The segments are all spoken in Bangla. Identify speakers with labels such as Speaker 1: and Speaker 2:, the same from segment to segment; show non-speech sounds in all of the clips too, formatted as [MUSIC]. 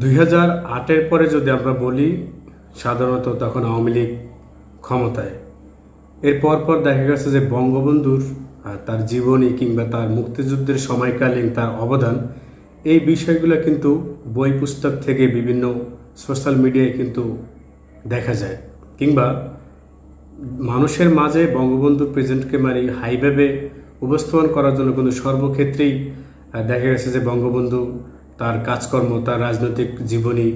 Speaker 1: দুই হাজার আটের পরে যদি আমরা বলি, সাধারণত তখন আওয়ামী লীগ ক্ষমতায়। এর পর দেখা গেছে যে বঙ্গবন্ধুর তার জীবনী কিংবা তার মুক্তিযুদ্ধের সময়কালীন তার অবদান, এই বিষয়গুলো কিন্তু বই পুস্তক থেকে বিভিন্ন সোশ্যাল মিডিয়ায় কিন্তু দেখা যায়। কিংবা মানুষের মাঝে বঙ্গবন্ধু প্রেজেন্টকে মারি হাইভাবে উপস্থাপন করার জন্য কিন্তু সর্বক্ষেত্রেই দেখা গেছে যে বঙ্গবন্ধু তার কাজকর্ম, তার রাজনৈতিক জীবনী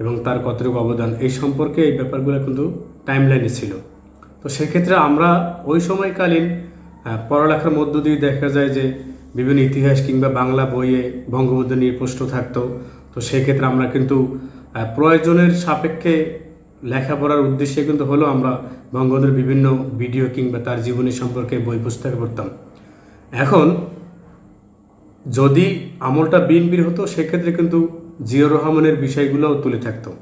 Speaker 1: এবং তার কতটুকু অবদান, এই সম্পর্কে এই ব্যাপারগুলো কিন্তু টাইমলাইনে ছিল। তো সেক্ষেত্রে আমরা ওই সময়কালীন পড়ালেখার মধ্য দিয়ে দেখা যায় যে বিভিন্ন ইতিহাস কিংবা বাংলা বইয়ে বঙ্গবন্ধু নিয়ে প্রশ্ন থাকতো। তো সেক্ষেত্রে আমরা কিন্তু প্রয়োজনের সাপেক্ষে লেখাপড়ার উদ্দেশ্যে কিন্তু হলো আমরা বঙ্গবন্ধুর বিভিন্ন ভিডিও কিংবা তার জীবনী সম্পর্কে বই পুস্তক পড়তাম। এখন যদি আমলটা বিএনপির হতো, সেক্ষেত্রে কিন্তু জিয়র রহমানের বিষয়গুলোও তুলে থাকতো।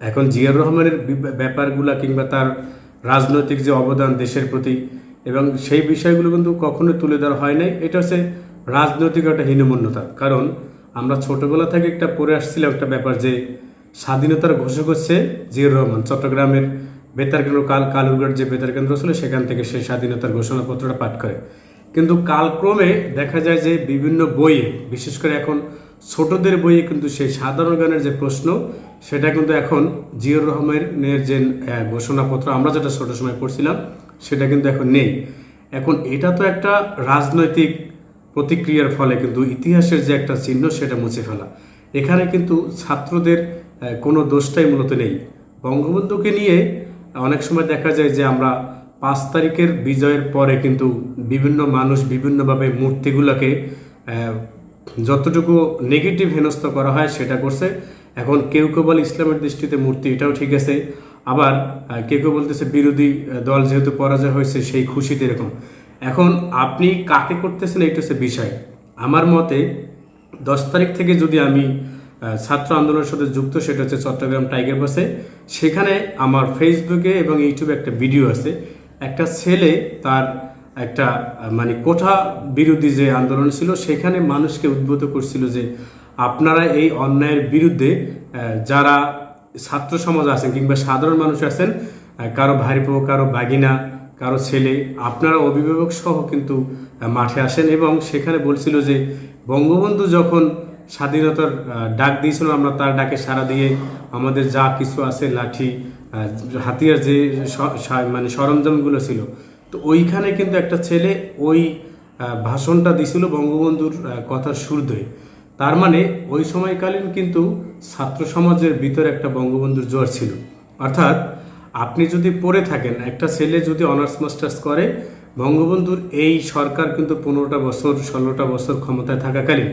Speaker 1: এখন জিয়াউর রহমানের ব্যাপারগুলা কিংবা তার রাজনৈতিক যে অবদান দেশের প্রতি এবং সেই বিষয়গুলো কিন্তু কখনোই তুলে ধরা হয় নাই। এটা হচ্ছে রাজনৈতিক একটা হীনমন্যতা। কারণ আমরা ছোটবেলা থেকে একটা পড়ে আসছিলাম একটা ব্যাপার যে স্বাধীনতার ঘোষক হচ্ছে জিয়াউর রহমান। চট্টগ্রামের বেতার কেন্দ্র, কাল, কালুরঘাট যে বেতার কেন্দ্র ছিল, সেখান থেকে সেই স্বাধীনতার ঘোষণাপত্রটা পাঠ করে। কিন্তু কালক্রমে দেখা যায় যে বিভিন্ন বইয়ে, বিশেষ করে এখন ছোটদের বইয়ে কিন্তু সেই সাধারণ জ্ঞানের যে প্রশ্ন, সেটা কিন্তু এখন জিয়র রহমানের যে ঘোষণাপত্র, আমরা যেটা ছোট সময় পড়ছিলাম, সেটা কিন্তু এখন নেই। এখন এটা তো একটা রাজনৈতিক প্রতিক্রিয়ার ফলে কিন্তু ইতিহাসের যে একটা চিহ্ন, সেটা মুছে ফেলা। এখানে কিন্তু ছাত্রদের কোনো দোষটাই মূলত নেই। বঙ্গবন্ধুকে নিয়ে অনেক সময় দেখা যায় যে আমরা পাঁচ তারিখের বিজয়ের পরে কিন্তু বিভিন্ন মানুষ বিভিন্নভাবে মূর্তিগুলোকে যতটুকু নেগেটিভ হেনস্থ করা হয় সেটা করছে। এখন কেউ কেউ বলে ইসলামের দৃষ্টিতে মূর্তি, এটাও ঠিক আছে। আবার কেউ কেউ বলতেছে বিরোধী দল যেহেতু পরাজয় হয়েছে সেই খুশিতে এরকম। এখন আপনি কাকে করতেছেন এটা হচ্ছে বিষয়। আমার মতে দশ তারিখ থেকে যদি আমি ছাত্র আন্দোলনের সাথে যুক্ত, সেটা হচ্ছে চট্টগ্রাম টাইগার বাসে। সেখানে আমার ফেসবুকে এবং ইউটিউবে একটা ভিডিও আছে। একটা ছেলে তার একটা মানে কোঠা বিরোধী যে আন্দোলন ছিল, সেখানে মানুষকে উদ্বুদ্ধ করছিল যে আপনারা এই অন্যায়ের বিরুদ্ধে যারা ছাত্র সমাজ আছেন কিংবা সাধারণ মানুষ আছেন কারও ভাইপো, কারও বাগিনা, কারও ছেলে, আপনারা অভিভাবক সহ কিন্তু মাঠে আসেন এবং সেখানে বলছিল যে বঙ্গবন্ধু যখন স্বাধীনতার ডাক দিয়েছিল, আমরা তার ডাকে সাড়া দিয়ে আমাদের যা কিছু আছে লাঠি হাতিয়ার যে মানে সরঞ্জামগুলো ছিল। তো ওইখানে কিন্তু একটা ছেলে ওই ভাষণটা দিছিল বঙ্গবন্ধুর কথার সুর ধরে তার মানে ওই সময়কালীন কিন্তু ছাত্র সমাজের ভিতরে একটা বঙ্গবন্ধুর জ্বর ছিল। অর্থাৎ আপনি যদি পড়ে থাকেন, একটা ছেলে যদি অনার্স মাস্টার্স করে, বঙ্গবন্ধুর এই সরকার কিন্তু পনেরোটা বছর, ষোলোটা বছর ক্ষমতায় থাকাকালীন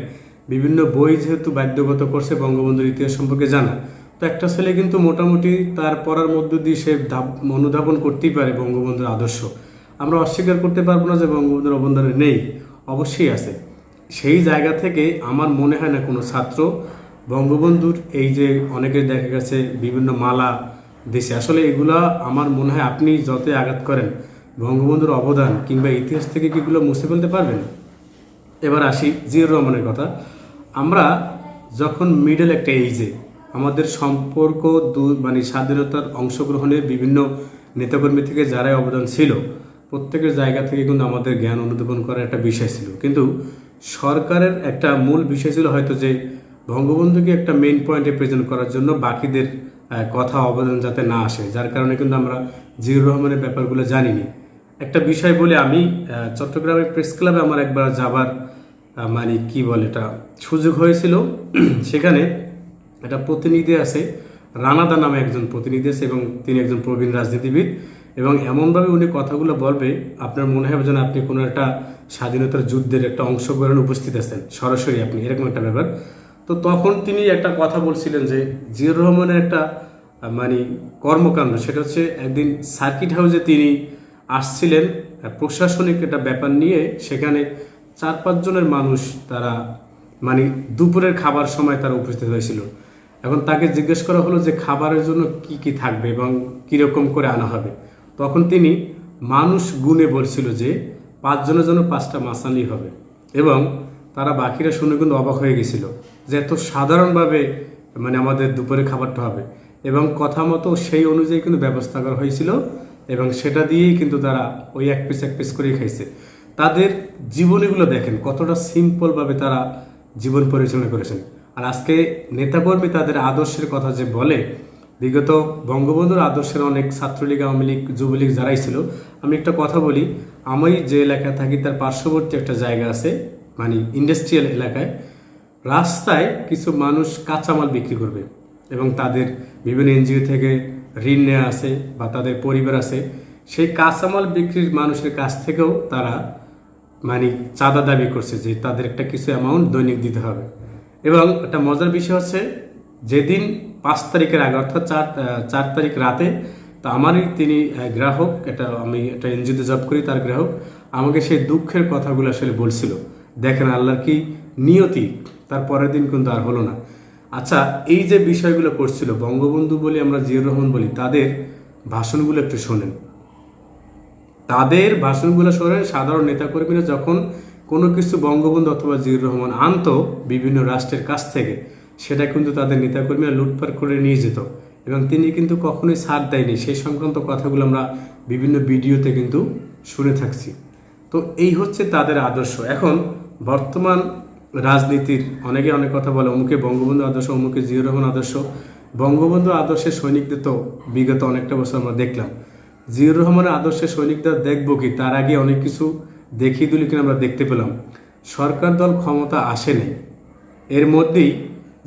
Speaker 1: বিভিন্ন বই যেহেতু বাধ্যগত করছে বঙ্গবন্ধুর ইতিহাস সম্পর্কে জানা তো একটা ছেলে কিন্তু মোটামুটি তার পড়ার মধ্য দিয়ে সে অনুধাবন করতেই পারে বঙ্গবন্ধুর আদর্শ। আমরা অস্বীকার করতে পারব না যে বঙ্গবন্ধুর অবদানে নেই, অবশ্যই আছে। সেই জায়গা থেকে আমার মনে হয় না কোনো ছাত্র বঙ্গবন্ধুর এই যে অনেকে দেখা গেছে বিভিন্ন মালা দেশে আসলে এগুলা আমার মনে হয় আপনি যতই আঘাত করেন, বঙ্গবন্ধুর অবদান কিংবা ইতিহাস থেকে কি এগুলো মুছে ফেলতে পারবেন? এবার আসি জিয়র রহমানের কথা। আমরা যখন মিডল একটা এইজে আমাদের সম্পর্ক মানে স্বাধীনতার অংশগ্রহণের বিভিন্ন নেতাকর্মী থেকে যারাই অবদান ছিল, প্রত্যেকের জায়গা থেকে কিন্তু আমাদের জ্ঞান অনুধাবন করার একটা বিষয় ছিল। কিন্তু সরকারের একটা মূল বিষয় ছিল হয়তো যে, বঙ্গবন্ধুকে একটা মেইন পয়েন্টে প্রেজেন্ট করার জন্য বাকিদের কথা অবদান যাতে না আসে। যার কারণে কিন্তু আমরা জিয়ুর রহমানের ব্যাপারগুলো জানিনি। একটা বিষয় বলে আমি চট্টগ্রামের প্রেস ক্লাবে আমার একবার যাবার মানে কি বলে এটা, সুযোগ হয়েছিল। [CLEARS THROAT] সেখানে একটা প্রতিনিধি আছে, রানাদা নামে একজন প্রতিনিধি আছে এবং তিনি একজন প্রবীণ রাজনীতিবিদ এবং এমনভাবে উনি কথাগুলো বলবে, আপনার মনে হবে যেন আপনি কোনো একটা স্বাধীনতার যুদ্ধের একটা অংশগ্রহণে উপস্থিত আছেন। সরাসরি আপনি, এরকম একটা ব্যাপার। তো তখন তিনি একটা কথা বলছিলেন যে জিয়র রহমানের একটা মানে কর্মকাণ্ড, সেটা হচ্ছে একদিন সার্কিট হাউসে তিনি আসছিলেন, প্রশাসনিক একটা ব্যাপার নিয়ে, সেখানে চার পাঁচজনের মানুষ তারা মানে দুপুরের খাবার সময় তারা উপস্থিত হয়েছিল। এখন তাকে জিজ্ঞেস করা হলো যে খাবারের জন্য কি কি থাকবে এবং কীরকম করে আনা হবে। তখন তিনি মানুষ গুণে বলছিল যে পাঁচজনের জন্য পাঁচটা আনলেই হবে এবং তারা বাকিরা শুনে কিন্তু অবাক হয়ে গেছিল যে এত সাধারণভাবে মানে আমাদের দুপুরে খাবারটা হবে এবং কথা মতো সেই অনুযায়ী কিন্তু ব্যবস্থা করা হয়েছিল এবং সেটা দিয়েই কিন্তু তারা ওই এক পিস এক পিস করেই খাইছে। তাদের জীবনীগুলো দেখেন কতটা সিম্পলভাবে তারা জীবন পরিচালনা করেছেন। আর আজকে নেতাকর্মী তাদের আদর্শের কথা যে বলে, বিগত বঙ্গবন্ধুর আদর্শের অনেক ছাত্রলীগ, আওয়ামী লীগ, যুবলীগ যারাই ছিল, আমি একটা কথা বলি, আমি যে এলাকায় থাকি তার পার্শ্ববর্তী একটা জায়গা আছে মানে ইন্ডাস্ট্রিয়াল এলাকায়, রাস্তায় কিছু মানুষ কাঁচামাল বিক্রি করবে এবং তাদের বিভিন্ন এনজিও থেকে ঋণ নেওয়া আছে বা তাদের পরিবার আছে, সেই কাঁচামাল বিক্রির মানুষের কাছ থেকেও তারা মানে চাঁদা দাবি করছে যে তাদের একটা কিছু অ্যামাউন্ট দৈনিক দিতে হবে। এবং একটা মজার বিষয় হচ্ছে, যেদিন পাঁচ তারিখের আগে, অর্থাৎ চার চার তারিখ রাতে, তা আমারই তিনি গ্রাহক এটা আমি একটা এনজিওতে জব করি, তার গ্রাহক, আমাকে সেই দুঃখের কথাগুলো আসলে বলছিল। দেখেন আল্লাহর কি নিয়তি, তার পরের দিন কিন্তু আর হলো না। আচ্ছা এই যে বিষয়গুলো করছিল, বঙ্গবন্ধু বলি আমরা জিয়র রহমান বলি, তাদের ভাষণগুলো একটু শোনেন। তাদের ভাষণগুলো শোনেন সাধারণ নেতাকর্মীরা যখন কোনো কিছু বঙ্গবন্ধু অথবা জিয়ুর রহমান আনত বিভিন্ন রাষ্ট্রের কাছ থেকে, সেটা কিন্তু তাদের নেতাকর্মীরা লুটপাট করে নিয়ে যেত। এবং তিনি কিন্তু কখনোই ছাড় দেয়নি। সেই সংক্রান্ত কথাগুলো আমরা বিভিন্ন ভিডিওতে কিন্তু শুনে থাকছি। তো এই হচ্ছে তাদের আদর্শ। এখন বর্তমান রাজনীতির, অনেকে অনেক কথা বলে, অমুকে বঙ্গবন্ধু আদর্শ, অমুকে জিয়ুর রহমান আদর্শ। বঙ্গবন্ধু আদর্শের সৈনিকদের তো বিগত অনেকটা বছর আমরা দেখলাম। জিয়ুর রহমানের আদর্শে সৈনিকদের দেখব কি? তার আগে অনেক কিছু দেখিয়ে দিল কিনা আমরা দেখতে পেলাম। সরকার দল ক্ষমতা আসেনি। এর মধ্যেই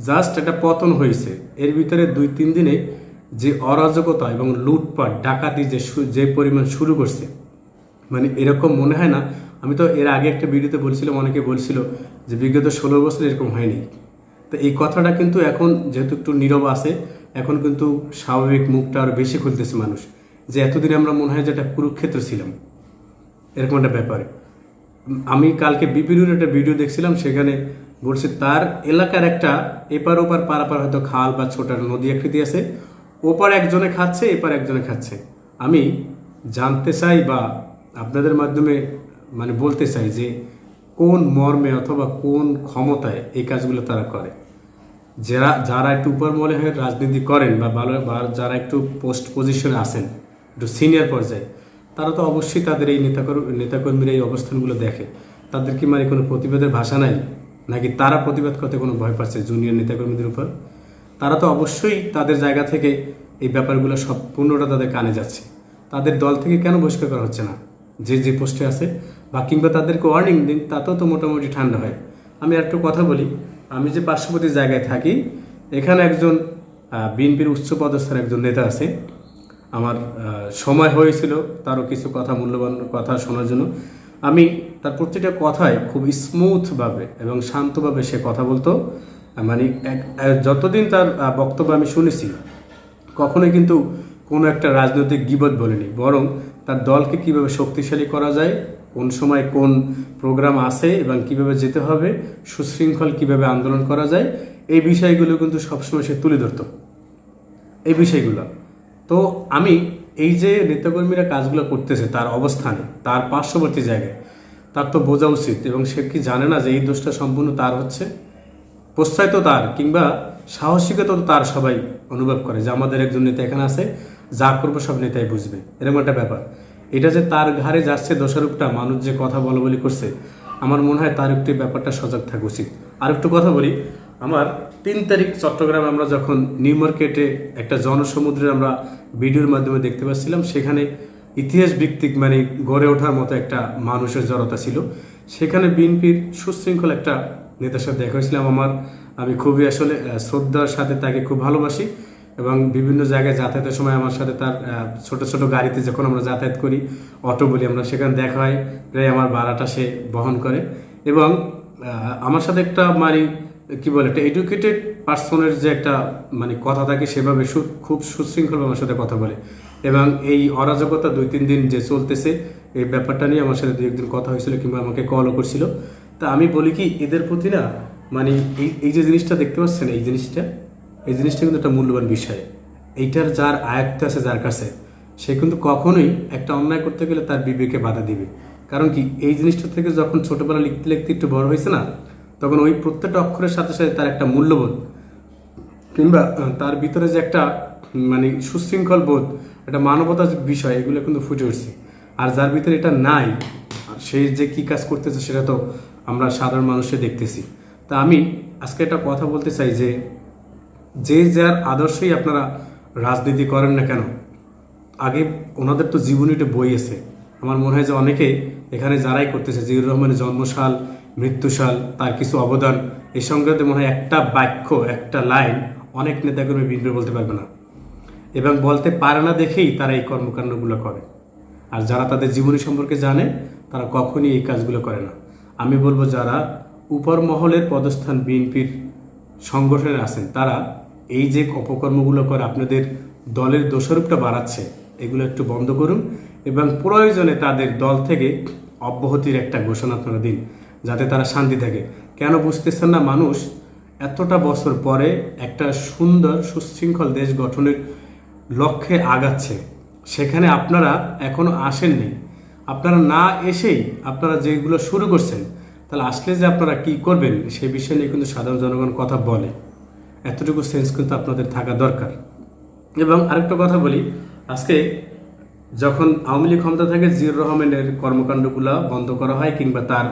Speaker 1: জাস্ট একটা পতন হয়েছে। এর ভিতরে দুই তিন দিনে যে অরাজকতা এবং লুটপাট, ডাকাতি যে যে পরিমাণ শুরু করছে মানে এরকম মনে হয় না। আমি তো এর আগে একটা ভিডিওতে বলছিলাম, অনেকে বলছিল যে বিগত ষোলো বছর এরকম হয়নি। তো এই কথাটা কিন্তু এখন যেহেতু একটু নীরব আছে, এখন কিন্তু স্বাভাবিক মুখটা আরও বেশি খুলতেছে মানুষ। যে এতদিন আমরা মনে হয় যে একটা কুরুক্ষেত্র ছিলাম। এরকম একটা ব্যাপারে। আমি কালকে বিপিনুর একটা ভিডিও দেখছিলাম, সেখানে বলছে তার এলাকার একটা এপার ওপার পারাপার হয়তো খাল বা ছোট একটা নদী আকৃতি আছে, ওপার একজনে খাচ্ছে, এপার একজনে খাচ্ছে। আমি জানতে চাই বা আপনাদের মাধ্যমে মানে বলতে চাই যে কোন মর্মে অথবা কোন ক্ষমতায় এই কাজগুলো তারা করে? যারা যারা একটু উপর মনে হয় রাজনীতি করেন বা ভালো যারা একটু পোস্ট পজিশনে আছেন, একটু সিনিয়র পর্যায়ে তারা তো অবশ্যই তাদের এই নেতাকর, নেতাকর্মীর এই অবস্থানগুলো দেখে। তাদের কি মানে কোনো প্রতিবাদের ভাষা নাই? নাকি তারা প্রতিবাদ করতে কোনো ভয় পাচ্ছে জুনিয়র নেতাকর্মীদের উপর? তারা তো অবশ্যই তাদের জায়গা থেকে এই ব্যাপারগুলো সম্পূর্ণটা তাদের কানে যাচ্ছে। তাদের দল থেকে কেন বহিষ্কার করা হচ্ছে না? যে যে পোস্টে আছে বা কিংবা তাদেরকে ওয়ার্নিং দিন তাতেও তো মোটামুটি ঠান্ডা হয়। আমি একটু কথা বলি। আমি যে পার্শ্ববর্তী জায়গায় থাকি, এখানে একজন বিএনপির উচ্চপদস্থের একজন নেতা আছে। আমার সময় হয়েছিল তারও কিছু কথা, মূল্যবান কথা শোনার জন্য। আমি তার প্রতিটা কথায় খুব স্মুথভাবে এবং শান্তভাবে সে কথা বলতো। মানে এক- যতদিন তার বক্তব্য আমি শুনেছি, কখনোই কিন্তু কোনো একটা রাজনৈতিক গিবত বলেনি। বরং তার দলকে কীভাবে শক্তিশালী করা যায়, কোন সময় কোন প্রোগ্রাম আছে এবং কীভাবে যেতে হবে, সুশৃঙ্খল কীভাবে আন্দোলন করা যায়, এই বিষয়গুলো কিন্তু সবসময় সে তুলে ধরতো। এই বিষয়গুলো। তো আমি এই যে নেতাকর্মীরা কাজগুলো করতেছে, তার অবস্থানে, তার পার্শ্ববর্তী জায়গায়, তার তো বোঝা উচিত এবং সে কি জানে না যে এই দোষটা সম্পূর্ণ তার হচ্ছে? প্রশ্রয় তো তার, কিংবা সাহসিকতা তো তার সবাই অনুভব করে যে আমাদের একজন নেতা এখানে আছে, যা করব সব নেতাই বুঝবে। এরকম একটা ব্যাপার। এটা যে তার ঘাড়ে যাচ্ছে দোষারোপটা, মানুষ যে কথা বলা বলি করছে, আমার মনে হয় তার একটি ব্যাপারটা সজাগ থাকা উচিত। আর একটু কথা বলি আমার তিন তারিখ চট্টগ্রামে আমরা যখন নিউ মার্কেটে একটা জনসমুদ্রে আমরা ভিডিওর মাধ্যমে দেখতে পাচ্ছিলাম, সেখানে ইতিহাস ভিত্তিক মানে গড়ে ওঠার মতো একটা মানুষের জড়তা ছিল। সেখানে বিএনপির সুশৃঙ্খল একটা নেতার সাথে দেখা হয়েছিলাম আমার, আমি খুবই আসলে শ্রদ্ধার সাথে তাকে খুব ভালোবাসি এবং বিভিন্ন জায়গায় যাতায়াতের সময় আমার সাথে তার ছোট ছোট গাড়িতে যখন আমরা যাতায়াত করি, অটো বলি, আমরা সেখানে দেখা হয়। প্রায় আমার ভাড়াটা সে বহন করে। এবং আমার সাথে একটা মানে কি বলে, একটা এডুকেটেড পার্সনের যে একটা মানে কথা থাকে সেভাবে খুব সুশৃঙ্খলভাবে আমার সাথে কথা বলে। এবং এই অরাজকতা দুই তিন দিন যে চলতেছে, এই ব্যাপারটা নিয়ে আমার সাথে দু একদিন কথা হয়েছিল কিংবা আমাকে কলও করছিল। তা আমি বলি কি, এদের প্রতি না মানে এই এই যে জিনিসটা দেখতে পাচ্ছেন, এই জিনিসটা এই জিনিসটা কিন্তু একটা মূল্যবান বিষয়। এইটার যার আয়ত্ত আছে যার কাছে, সে কিন্তু কখনোই একটা অন্যায় করতে গেলে তার বিবেকে বাধা দিবে। কারণ কি, এই জিনিসটা থেকে যখন ছোটবেলা লিখতে লিখতে একটু বড় হয়েছে না তখন ওই প্রত্যেকটা অক্ষরের সাথে সাথে তার একটা মূল্যবোধ, কিংবা তার ভিতরে যে একটা মানে সুশৃঙ্খল বোধ, একটা মানবতার বিষয়, এগুলো কিন্তু ফুটে উঠছে। আর যার ভিতরে এটা নাই, আর সে যে কি কাজ করতেছে সেটা তো আমরা সাধারণ মানুষে দেখতেছি। তা আমি আজকে একটা কথা বলতে চাই যে যে যার আদর্শই আপনারা রাজনীতি করেন না কেন, আগে ওনাদের তো জীবনীটা বই আছে। আমার মনে হয় যে অনেকে এখানে যারাই করতেছে জিউর রহমানের জন্মসাল মৃত্যুসাল তার কিছু অবদান। এই সংক্রান্তে মনে হয় একটা বাক্য, একটা লাইন অনেক নেতাকর্মী বিনবে বলতে পারবে না। এবং বলতে পারে না দেখেই তারা এই কর্মকাণ্ডগুলো করে। আর যারা তাদের জীবনী সম্পর্কে জানে, তারা কখনই এই কাজগুলো করে না। আমি বলব যারা উপর মহলের পদস্থান বিএনপির সংগঠনে আছেন, তারা এই যে অপকর্মগুলো করে আপনাদের দলের দোষারোপটা বাড়াচ্ছে, এগুলো একটু বন্ধ করুন এবং প্রয়োজনে তাদের দল থেকে অব্যাহতির একটা ঘোষণা আপনারা দিন। যাতে তারা শান্তি থাকে। কেন বুঝতেছেন না মানুষ? এতটা বছর পরে একটা সুন্দর, সুশৃঙ্খল দেশ গঠনের লক্ষ্যে আগাচ্ছে। সেখানে আপনারা এখনও আসেননি। আপনারা না এসেই আপনারা যেগুলো শুরু করছেন, তাহলে আসলে যে আপনারা কি করবেন, সে বিষয় নিয়ে কিন্তু সাধারণ জনগণ কথা বলে। এতটুকু সেন্স কিন্তু আপনাদের থাকা দরকার। এবং আরেকটা কথা বলি, আজকে যখন আওয়ামী লীগ ক্ষমতা থাকে জিয়র রহমানের কর্মকাণ্ডগুলো বন্ধ করা হয় কিংবা তার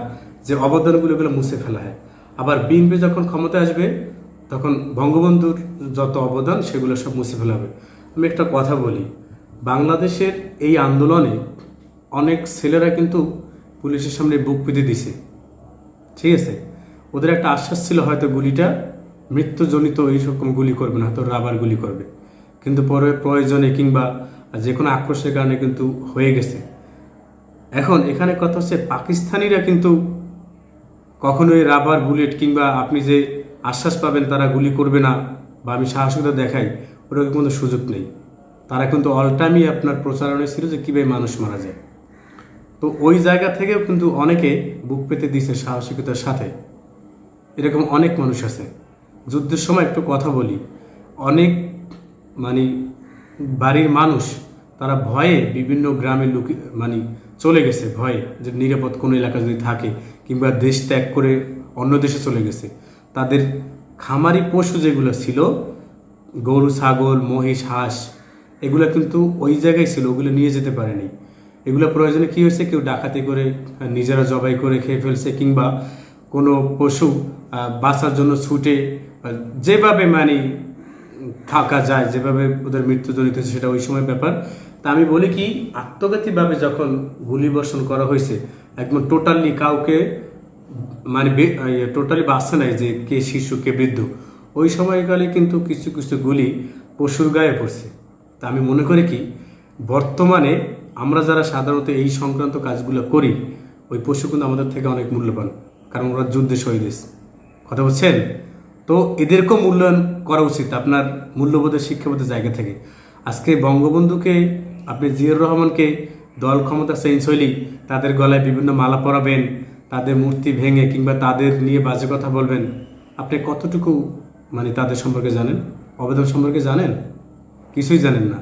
Speaker 1: যে অবদানগুলো এগুলো মুছে ফেলা হয়। আবার বিএনপি যখন ক্ষমতায় আসবে, তখন বঙ্গবন্ধুর যত অবদান, সেগুলো সব মুছে ফেলা হবে। আমি একটা কথা বলি, বাংলাদেশের এই আন্দোলনে অনেক ছেলেরা কিন্তু পুলিশের সামনে বুক পেতে দিছে। ঠিক আছে? ওদের একটা আশ্বাস ছিল হয়তো গুলিটা, মৃত্যুজনিত এইরকম গুলি করবে না, হয়তো রাবার গুলি করবে। কিন্তু পরে প্রয়োজনে কিংবা যে কোনো আক্রোশের কারণে কিন্তু হয়ে গেছে। এখন এখানে কথা হচ্ছে, পাকিস্তানিরা কিন্তু কখনোই রাবার বুলেট কিংবা আপনি যে আশ্বাস পাবেন তারা গুলি করবে না বা আমি সাহসিকতা দেখাই ওটা কিন্তু সুযোগ নেই। তারা কিন্তু অল টাইমই আপনার প্রচারণে ছিল যে কীভাবে মানুষ মারা যায়। তো ওই জায়গা থেকেও কিন্তু অনেকে বুক পেতে দিয়েছে সাহসিকতার সাথে। এরকম অনেক মানুষ আছে। যুদ্ধের সময় একটু কথা বলি। অনেক মানে বাড়ির মানুষ, তারা ভয়ে বিভিন্ন গ্রামে লুকি মানে চলে গেছে, ভয়ে যে নিরাপদ কোনো এলাকা যদি থাকে কিংবা দেশ ত্যাগ করে অন্য দেশে চলে গেছে। তাদের খামারি পশু যেগুলো ছিল, গরু, ছাগল, মহিষ, হাঁস, এগুলো কিন্তু ওই জায়গায় ছিল, ওগুলো নিয়ে যেতে পারেনি। এগুলো প্রয়োজনে কি হয়েছে? কেউ ডাকাতি করে নিজেরা জবাই করে খেয়ে ফেলছে কিংবা কোনো পশু বাঁচার জন্য ছুটে যেভাবে মানে থাকা যায়, যেভাবে ওদের মৃত্যু জনিত সেটা ওই সময় ব্যাপার। তা আমি বলি কি আত্মঘাতীভাবে যখন গুলিবর্ষণ করা হয়েছে একদম টোটালি কাউকে মানে টোটালি বাঁচছে নাই যে কে শিশু, কে বৃদ্ধ। ওই সময়কালে কিন্তু কিছু কিছু গুলি পশুর গায়ে পড়ছে। তা আমি মনে করি কি, বর্তমানে আমরা যারা সাধারণত এই সংক্রান্ত কাজগুলো করি, ওই পশু কিন্তু আমাদের থেকে অনেক মূল্যবান, কারণ ওরা যুদ্ধে শহীদ কথা বলছেন? তো এদেরকেও মূল্যায়ন করা উচিত, আপনার মূল্যবোধের শিক্ষাবোধের জায়গা থেকে। আজকে বঙ্গবন্ধুকে, আপনি জিয়র রহমানকে দল ক্ষমতা চেঞ্জ হইলেই তাদের গলায় বিভিন্ন মালা পরাবেন, তাদের মূর্তি ভেঙে কিংবা তাদের নিয়ে বাজে কথা বলবেন। আপনি কতটুকু মানে তাদের সম্পর্কে জানেন? অবেদন সম্পর্কে জানেন? কিছুই জানেন না।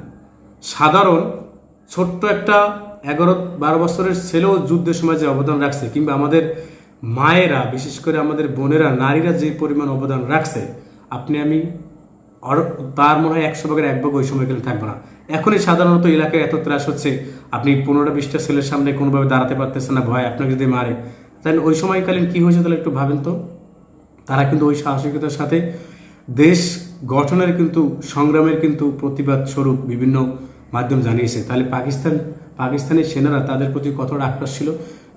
Speaker 1: সাধারণ ছোট্ট একটা এগারো বারো বছরের ছেলেও যুদ্ধের সময় যে অবদান রাখছে, কিংবা আমাদের মায়েরা, বিশেষ করে আমাদের বোনেরা, নারীরা যে পরিমাণ অবদান রাখছে, আপনি আমি আর- তার মনে হয় একশো ভাগের এক ভাগ ওই সময় সময়কালে থাকবে না। এখনই সাধারণত এলাকায় এত ত্রাস হচ্ছে, আপনি পনেরোটা বিশটা ছেলের সামনে কোনোভাবে দাঁড়াতে পারতেছেন না, ভয় আপনাকে যদি মারে। তাহলে ওই সময়কালীন কি হয়েছে তাহলে একটু ভাবেন তো। তারা কিন্তু ওই সাহসিকতার সাথে দেশ গঠনের কিন্তু সংগ্রামের কিন্তু প্রতিবাদ স্বরূপ বিভিন্ন মাধ্যম জানিয়েছে। তাহলে পাকিস্তান পাকিস্তানের সেনারা তাদের প্রতি কতটা আক্রোশ ছিল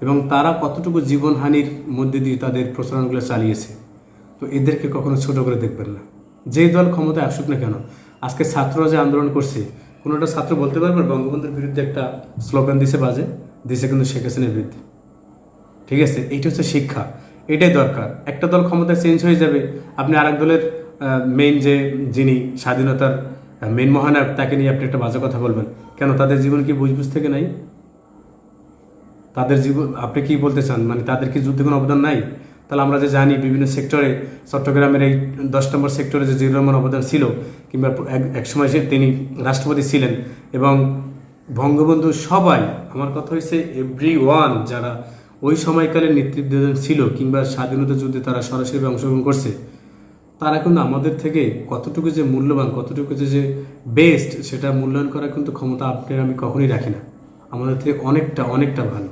Speaker 1: এবং তারা কতটুকু জীবনহানির মধ্যে দিয়ে তাদের প্রচারণগুলো চালিয়েছে, তো এদেরকে কখনো ছোট করে দেখবেন না। যেই দল ক্ষমতায় আসুক না কেন, আজকে ছাত্ররা যে আন্দোলন করছে কোনোটা ছাত্র বলতে পারবে বঙ্গবন্ধুর বিরুদ্ধে একটা স্লোগান দিছে বাজে, দিছে কিন্তু শেখ হাসিনার বিরুদ্ধে। ঠিক আছে? এইটা হচ্ছে শিক্ষা। এটাই দরকার। একটা দল ক্ষমতায় চেঞ্জ হয়ে যাবে, আপনি আরেক দলের মেইন যে যিনি স্বাধীনতার মেইন মহানায়ক, তাকে নিয়ে আপনি একটা বাজে কথা বলবেন। কেন? তাদের জীবন কি বুঝবুঝ থেকে নাই? তাদের জীবন, আপনি কি বলতে চান? মানে তাদের কি যুদ্ধে কোনো অবদান নাই? তাহলে আমরা যে জানি বিভিন্ন সেক্টরে চট্টগ্রামের এই দশ নম্বর সেক্টরে যে জির রহমান অবদান ছিল, কিংবা এক- একসময় সে তিনি রাষ্ট্রপতি ছিলেন এবং বঙ্গবন্ধু সবাই, আমার কথা হয়েছে এভরি ওয়ান যারা ওই সময়কালে নেতৃত্ব ছিল কিংবা স্বাধীনতা যুদ্ধে তারা সরাসরি অংশগ্রহণ করছে, তারা কিন্তু আমাদের থেকে কতটুকু যে মূল্যবান, কতটুকু যে বেস্ট সেটা মূল্যায়ন করার কিন্তু ক্ষমতা আপনার আমি কখনোই রাখি না। আমাদের থেকে অনেকটা অনেকটা ভালো।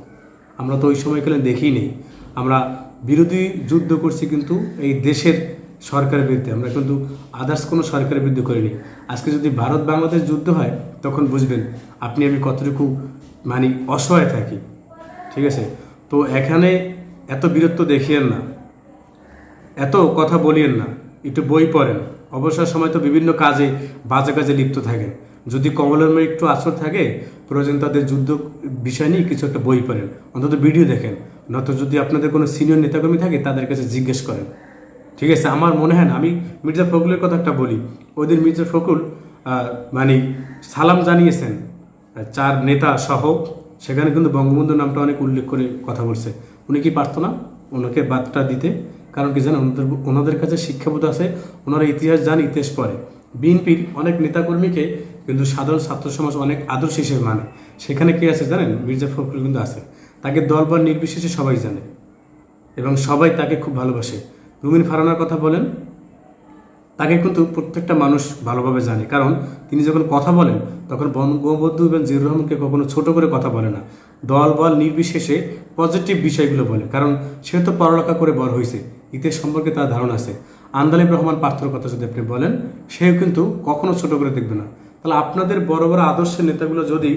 Speaker 1: আমরা তো ওই সময়কালে দেখি নেই আমরা বিরোধী যুদ্ধ করছি কিন্তু এই দেশের সরকারের বিরুদ্ধে। আমরা কিন্তু আদার্স কোনো সরকারের বিরুদ্ধে করিনি। আজকে যদি ভারত বাংলাদেশ যুদ্ধ হয়, তখন বুঝবেন আপনি আমি কতটুকু মানে অসহায় থাকি। ঠিক আছে? তো এখানে এত বীরত্ব দেখিয়েন না। এত কথা বলিয়েন না। একটু বই পড়েন। অবসর সময় তো বিভিন্ন কাজে, বাজে কাজে লিপ্ত থাকেন। যদি কমলের মেয়ে একটু আসর থাকে, প্রয়োজন তাদের যুদ্ধ বিষয় নিয়ে কিছু একটা বই পড়েন। অন্তত ভিডিও দেখেন। নয়তো যদি আপনাদের কোনো সিনিয়র নেতাকর্মী থাকে, তাদের কাছে জিজ্ঞেস করেন। ঠিক আছে? আমার মনে হয় না। আমি মির্জা ফখরুলের কথা একটা বলি। ওই দিন মির্জা ফখরুল মানে সালাম জানিয়েছেন চার নেতা সহ। সেখানে কিন্তু বঙ্গবন্ধুর নামটা অনেক উল্লেখ করে কথা বলছে। উনি কি পারতো না ওনাকে বার্তা দিতে? কারণ কি জানেন? ওনাদের ওনাদের কাছে শিক্ষাবোধ আছে। ওনারা ইতিহাস জান, ইতিহাস পড়ে। বিএনপির অনেক নেতাকর্মীকে কিন্তু সাধারণ ছাত্র সমাজ অনেক আদর্শ হিসেবে মানে। সেখানে কি আছে জানেন? মির্জা ফখরুল কিন্তু আছে। তাকে দল বা নির্বিশেষে সবাই জানে এবং সবাই তাকে খুব ভালোবাসে। রুমিন ফারানার কথা বলেন, তাকে কিন্তু প্রত্যেকটা মানুষ ভালোভাবে জানে। কারণ তিনি যখন কথা বলেন, তখন বঙ্গবন্ধু এবং জিয়াউর রহমানকে কখনো ছোট করে কথা বলে না। দল, বল নির্বিশেষে পজিটিভ বিষয়গুলো বলে। কারণ সে তো পড়ালেখা করে বড় হয়েছে। ইতিহাস সম্পর্কে তার ধারণা আছে। আন্দালিব রহমান পাত্রর কথা যদি আপনি বলেন, সেও কিন্তু কখনো ছোট করে দেখবে না। তাহলে আপনাদের বড় বড় আদর্শের নেতাগুলো যদি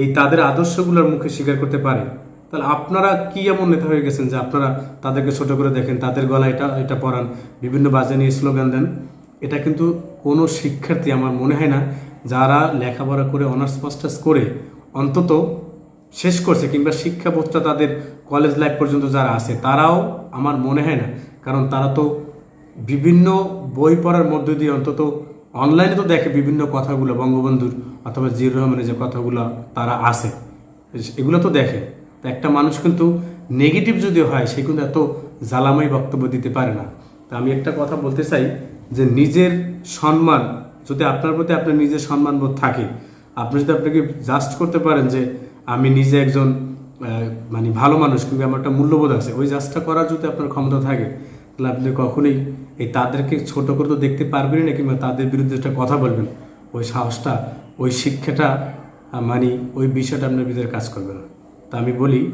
Speaker 1: এই তাদের আদর্শগুলোর মুখে স্বীকার করতে পারে, তাহলে আপনারা কি এমন নেতা হয়ে গেছেন যে আপনারা তাদেরকে ছোট করে দেখেন, তাদের গলা এটা এটা পড়ান বিভিন্ন বাজে নিয়ে স্লোগান দেন? এটা কিন্তু কোনো শিক্ষার্থী আমার মনে হয় না যারা লেখাপড়া করে অনার্স, মাস্টার্স করে অন্তত শেষ করছে কিংবা শিক্ষাবোধটা তাদের কলেজ লাইফ পর্যন্ত যারা আছে, তারাও আমার মনে হয় না। কারণ তারা তো বিভিন্ন বই পড়ার মধ্য দিয়ে অন্তত অনলাইনে তো দেখে বিভিন্ন কথাগুলো, বঙ্গবন্ধুর অথবা জির রহমানের যে কথাগুলো তারা আছে, এগুলো তো দেখে। তো একটা মানুষ কিন্তু নেগেটিভ যদি হয়, সে কিন্তু এত জ্বালাময় বক্তব্য দিতে পারে না। তা আমি একটা কথা বলতে চাই যে নিজের সম্মান, যদি আপনার প্রতি আপনার নিজের সম্মানবোধ থাকে, আপনি যদি আপনাকে জাস্ট করতে পারেন যে আমি নিজে একজন মানে ভালো মানুষ কিন্তু আমার একটা মূল্যবোধ আছে, ওই জাজটা করার যদি আপনার ক্ষমতা থাকে তাহলে আপনি কখনোই। এই তাদেরকে ছোট করে তো দেখতে পারবেন না, কিংবা তাদের বিরুদ্ধে একটা কথা বলবেন। ওই সাহসটা, ওই শিক্ষাটা মানে ওই বিষয়টা আপনার ভিতরে কাজ করবে না। তা আমি বলি,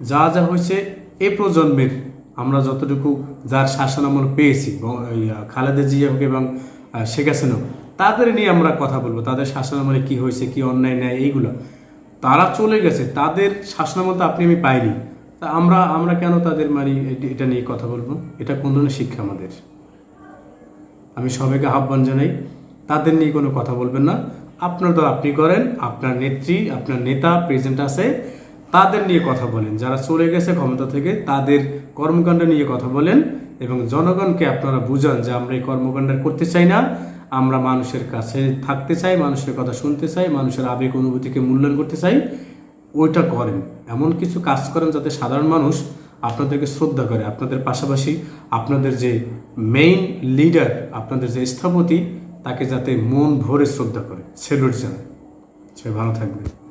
Speaker 1: যা যা হয়েছে এ প্রজন্মের, আমরা যতটুকু যার শাসনামল পেয়েছি, ব- খালেদা জিয়া হোক এবং শেখ হাসিনা তাদের নিয়ে আমরা কথা বলব। তাদের শাসনামলে কী হয়েছে, কি অন্যায় নেয় এইগুলো। তারা চলে গেছে, তাদের শাসনামল তো আপনি আমি পাইনি। তা আমরা আমরা কেন তাদের এটি- এটা নিয়ে কথা বলব। এটা কোন ধরনের শিক্ষা আমাদের? আমি সবাইকে আহ্বান জানাই, তাদের নিয়ে কোনো কথা বলবেন না। আপনার দল আপনি করেন, আপনার নেত্রী, আপনার নেতা প্রেজেন্ট আছে, তাদের নিয়ে কথা বলেন। যারা চলে গেছে ক্ষমতা থেকে, তাদের কর্মকাণ্ড নিয়ে কথা বলেন এবং জনগণকে আপনারা বুঝান যে আমরা এই কর্মকাণ্ড করতে চাই না। আমরা মানুষের কাছে থাকতে চাই, মানুষের কথা শুনতে চাই, মানুষের আবেগ অনুভূতিকে মূল্যায়ন করতে চাই। ওইটা করেন। এমন কিছু কাজ করেন যাতে সাধারণ মানুষ আপনাদেরকে শ্রদ্ধা করে। আপনাদের পাশাপাশি আপনাদের যে মেইন লিডার আপনাদের যে স্থপতি, তাকে যাতে মন ভরে শ্রদ্ধা করে। সেলুট জানায় সে ভালো থাকবে